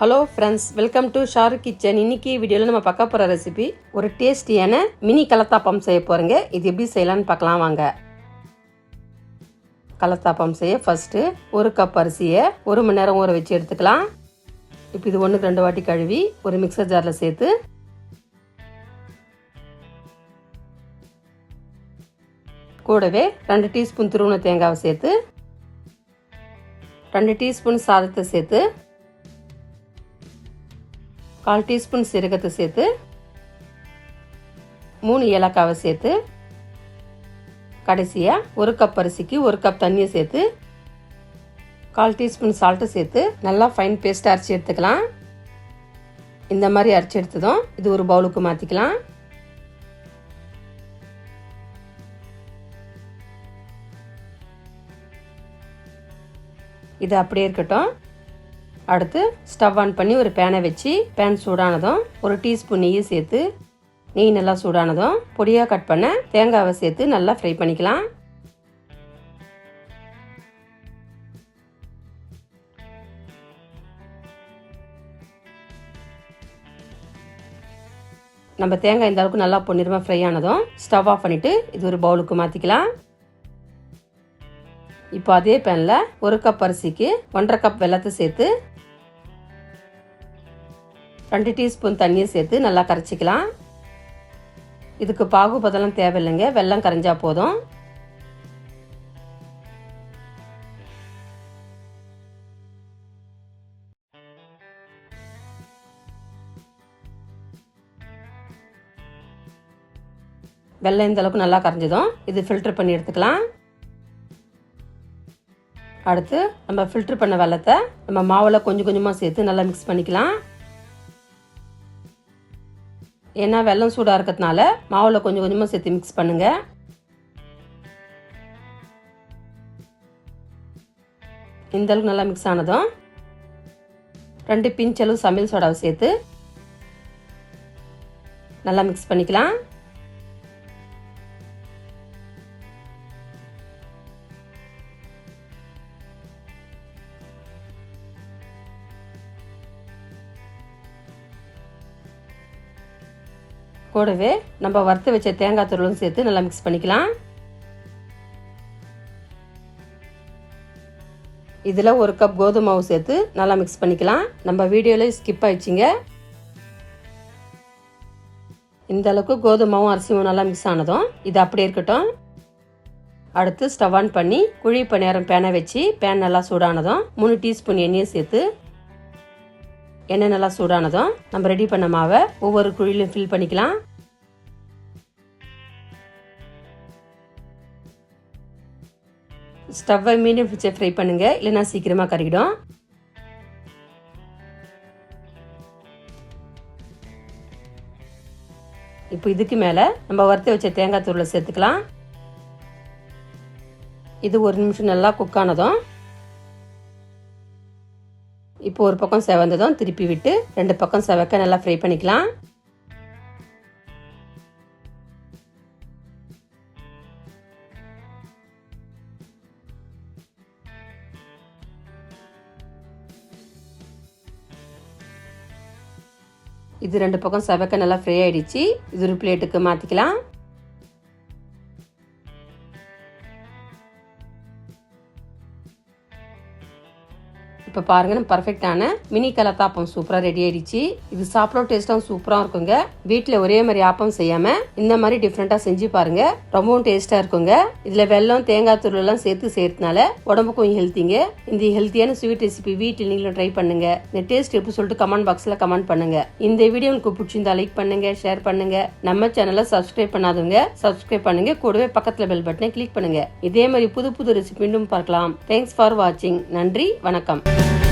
Hello friends welcome to Sharu kitchen இன்னைக்கு வீடியோவில் நம்ம பார்க்க போகிற ரெசிபி ஒரு டேஸ்டியான மினி கலத்தாப்பம் செய்ய போகிறேங்க இது எப்படி செய்யலான்னு பார்க்கலாம் வாங்க. கலத்தாப்பம் செய்ய ஃபஸ்ட்டு ஒரு கப் அரிசியை ஒரு மணி நேரம் ஊற வச்சு எடுத்துக்கலாம். இப்போ இது ஒன்றுக்கு ரெண்டு வாட்டி கழுவி ஒரு மிக்சர் ஜாரில் சேர்த்து கூடவே ரெண்டு டீஸ்பூன் துருவன தேங்காவை சேர்த்து ரெண்டு டீஸ்பூன் சாதத்தை சேர்த்து கால் டீஸ்பூன் சீரகத்தை சேர்த்து மூணு ஏலக்காவை சேர்த்து கடைசியாக ஒரு கப் அரிசிக்கு ஒரு கப் தண்ணியை சேர்த்து கால் டீஸ்பூன் சால்ட்டு சேர்த்து நல்லா ஃபைன் பேஸ்ட்டாக அரைச்சி எடுத்துக்கலாம். இந்த மாதிரி அரைச்சி எடுத்ததும் இது ஒரு பவுலுக்கு மாற்றிக்கலாம் இது அப்படியே இருக்கட்டும். அடுத்து ஸ்டவ் ஆன் பண்ணி ஒரு பேனை வச்சு பேன் சூடானதும் ஒரு டீஸ்பூன் நெய்யை சேர்த்து நெய் நல்லா சூடானதும் பொடியாக கட் பண்ண தேங்காவை சேர்த்து நல்லா ஃப்ரை பண்ணிக்கலாம். நம்ம தேங்காய் இந்த அளவுக்கு நல்லா பொன்னிறமாக ஃப்ரை ஆனதும் ஸ்டவ் ஆஃப் பண்ணிவிட்டு இது ஒரு பவுலுக்கு மாற்றிக்கலாம் இப்போ அதே பேனில் ஒரு கப் அரிசிக்கு ஒன்றரை கப் வெள்ளத்தை சேர்த்து ரெண்டு டீஸ்பூன் தண்ணியை சேர்த்து நல்லா கரைச்சிக்கலாம். இதுக்கு பாகுபதெல்லாம் தேவையில்லைங்க. வெள்ளம் கரைஞ்சா போதும். வெள்ளம் இந்த அளவுக்கு நல்லா கரைஞ்சதும். இது ஃபில்டர் பண்ணி எடுத்துக்கலாம். அடுத்து நம்ம ஃபில்டர் பண்ண வெள்ளத்தை நம்ம மாவில் கொஞ்சம் கொஞ்சமாக சேர்த்து நல்லா மிக்ஸ் பண்ணிக்கலாம். ஏன்னா வெள்ளம் சூடாக இருக்கிறதுனால மாவில் கொஞ்சம் கொஞ்சமாக சேர்த்து மிக்ஸ் பண்ணுங்கள் இந்த அளவுக்கு நல்லா மிக்ஸ் ஆனதும் ரெண்டு பிஞ்ச் அளவு சமையல் சோடாவை சேர்த்து நல்லா மிக்ஸ் பண்ணிக்கலாம். கூடவே நம்ம வறுத்து வச்ச தேங்காய் துருளும் சேர்த்து நல்லா மிக்ஸ் பண்ணிக்கலாம். இதில் ஒரு கப் கோதுமை மாவு சேர்த்து நல்லா மிக்ஸ் பண்ணிக்கலாம். நம்ம வீடியோவில் ஸ்கிப் ஆயிடுச்சிங்க. இந்த அளவுக்கு கோதுமை மாவும் அரிசியும் நல்லா மிக்ஸ் ஆனதும் இது அப்படியே இருக்கட்டும். அடுத்து ஸ்டவ் ஆன் பண்ணி குழி பணியாரம் பேனை வச்சு பேன் நல்லா சூடானதும் மூணு டீஸ்பூன் எண்ணெயை சேர்த்து எண்ணெய் நல்லா சூடானதும் நம்ம ரெடி பண்ண மாவை ஒவ்வொரு குழிலையும் ஃபில் பண்ணிக்கலாம். ஸ்டவ்வை மீடியம் ஃபிச்சை ஃப்ரை பண்ணுங்க. இல்லைன்னா சீக்கிரமாக கறிக்கிடும் இப்போ இதுக்கு மேலே நம்ம வறுத்து வச்ச தேங்காய் தூளை சேர்த்துக்கலாம். இது ஒரு நிமிஷம் நல்லா குக் ஆனதும் இப்போ ஒரு பக்கம் செவந்ததும் திருப்பி விட்டு ரெண்டு பக்கம் செவக்க நல்லா ஃப்ரை பண்ணிக்கலாம். இது ரெண்டு பக்கம் செவக்க நல்லா ஃப்ரை ஆயிடுச்சு. இது ஒரு பிளேட்டுக்கு மாற்றிக்கலாம் இப்போ பாருங்க நம்ம பர்ஃபெக்டான மினி கலத்தாப்பம் சூப்பராக ரெடி ஆயிடுச்சு. இது சாப்பிட டேஸ்ட்டாகவும் சூப்பராக இருக்குங்க. வீட்டில் ஒரே மாதிரி ஆப்பம் செய்யாமல் இந்த மாதிரி டிஃப்ரெண்ட்டாக செஞ்சு பாருங்க. ரொம்பவும் டேஸ்ட்டாக இருக்குங்க. இதில் வெல்லம் தேங்காய் தூள் எல்லாம் சேர்த்து செய்யறதுனால உடம்புக்கும் ஹெல்த்திங்க இந்த ஹெல்த்தியான ஸ்வீட் ரெசிபி வீட்டில் நீங்களும் ட்ரை பண்ணுங்க. இந்த டேஸ்ட் எப்படி சொல்லிட்டு கமெண்ட் பாக்ஸில் கமெண்ட் பண்ணுங்க. இந்த வீடியோ உங்களுக்கு பிடிச்சிருந்தா லைக் பண்ணுங்க ஷேர் பண்ணுங்க. நம்ம சேனலை சப்ஸ்கிரைப் பண்ணாதவங்க சப்ஸ்கிரைப் பண்ணுங்க. கூடவே பக்கத்தில் பெல் பட்டனை கிளிக் பண்ணுங்க. இதே மாதிரி புது புது ரெசிபி மீண்டும் பார்க்கலாம். தேங்க்ஸ் ஃபார் வாட்சிங் நன்றி வணக்கம். Thank you.